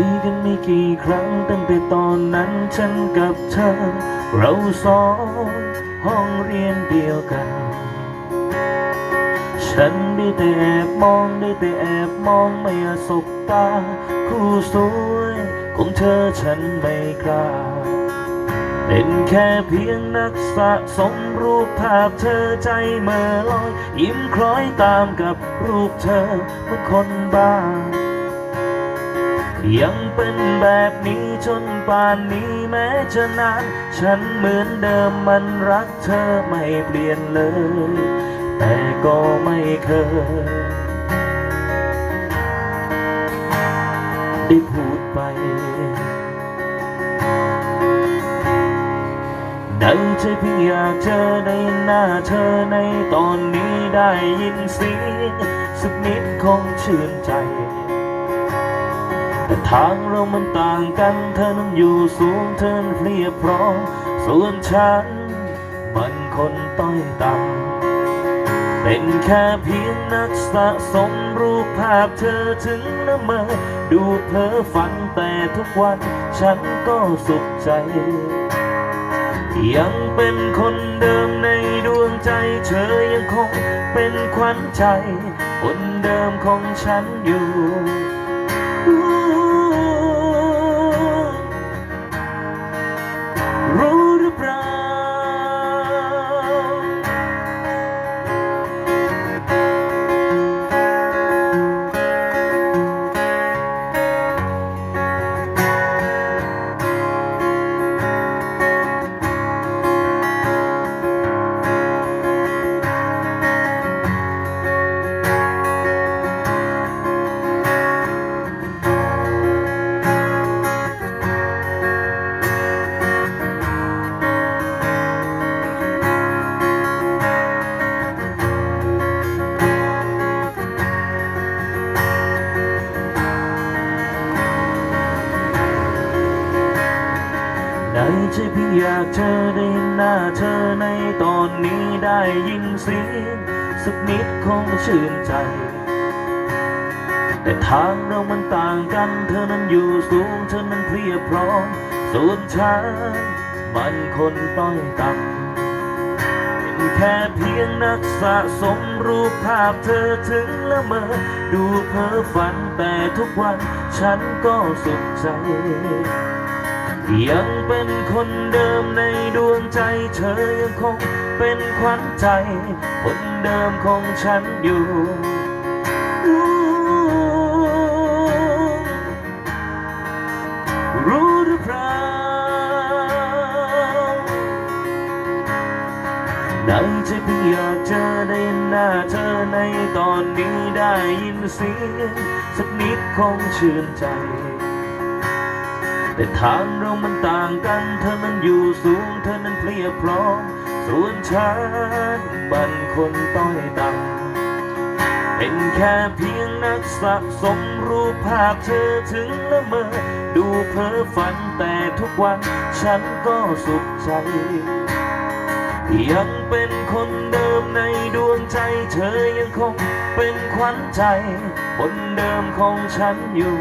ยกันไม่กี่ครั้งตั้งแต่ตอนนั้นฉันกับเธอ เราสองห้องเรียนเดียวกัน ฉันได้แต่แอบมองได้แต่แอบมองไม่อาสบตา คู่สวยของเธอฉันไม่กล้า เป็นแค่เพียงนักสะสมรูปภาพเธอใจเมื่อลอย ยิ้มคล้อยตามกับรูปเธอเหมือนคนบ้า ยังเป็นแบบนี้จนป่านนี้แม้จะนาน ฉันเหมือนเดิมมันรักเธอไม่เปลี่ยนเลย แต่ก็ไม่เคย ได้พูดไป ได้ใจเพียงอยากเจอในหน้าเธอในตอนนี้ได้ยินเสียงสักนิดคงชื่นใจ แต่ทางเรามันต่างกัน เธอนั้นอยู่สูงเธอนั้นเพลียพร้อมส่วนฉัน มันคนต้อยต่ำเป็นแค่เพียงนักสะสมรูปภาพเธอถึงละเมอดูเพ้อฝันแต่ทุกวัน ฉันก็สุขใจ ยังเป็นคนเดิมในดวงใจเธอยังคงเป็นขวัญใจ คนเดิมของฉันอยู่ ในใจเพียงอยากเธอได้เห็นหน้าเธอในตอนนี้ได้ยินเสียงสักนิดคงชื่นใจ แต่ทางเรามันต่างกัน เธอนั้นอยู่สูงเธอนั้นเพียพร้อมส่วนฉันมันคนต้อยต่ำเป็นแค่เพียงนักสะสมรูปภาพเธอถึงละเมอดูเพ้อฝันแต่ทุกวันฉันก็สุขใจ ยังเป็นคนเดิมในดวงใจเธอยังคงเป็นขวัญใจ คนเดิมของฉันอยู่รู้หรือเปล่าในใจเพียงอยากเจอได้หน้าเธอในตอนนี้ได้ยินเสียงสักนิดคงชื่นใจ แต่ทางเรามันต่างกัน เธอนั้นอยู่สูง เธอนั้นเพลียพร้อม ส่วนฉันบันคนต้อยต่ำเป็นแค่เพียงนักสะสมรูปภาพเธอถึงละเมอ ดูเพ้อฝันแต่ทุกวัน ฉันก็สุขใจยังเป็นคนเดิมในดวงใจ เธอยังคงเป็นขวัญใจ คนเดิมของฉันอยู่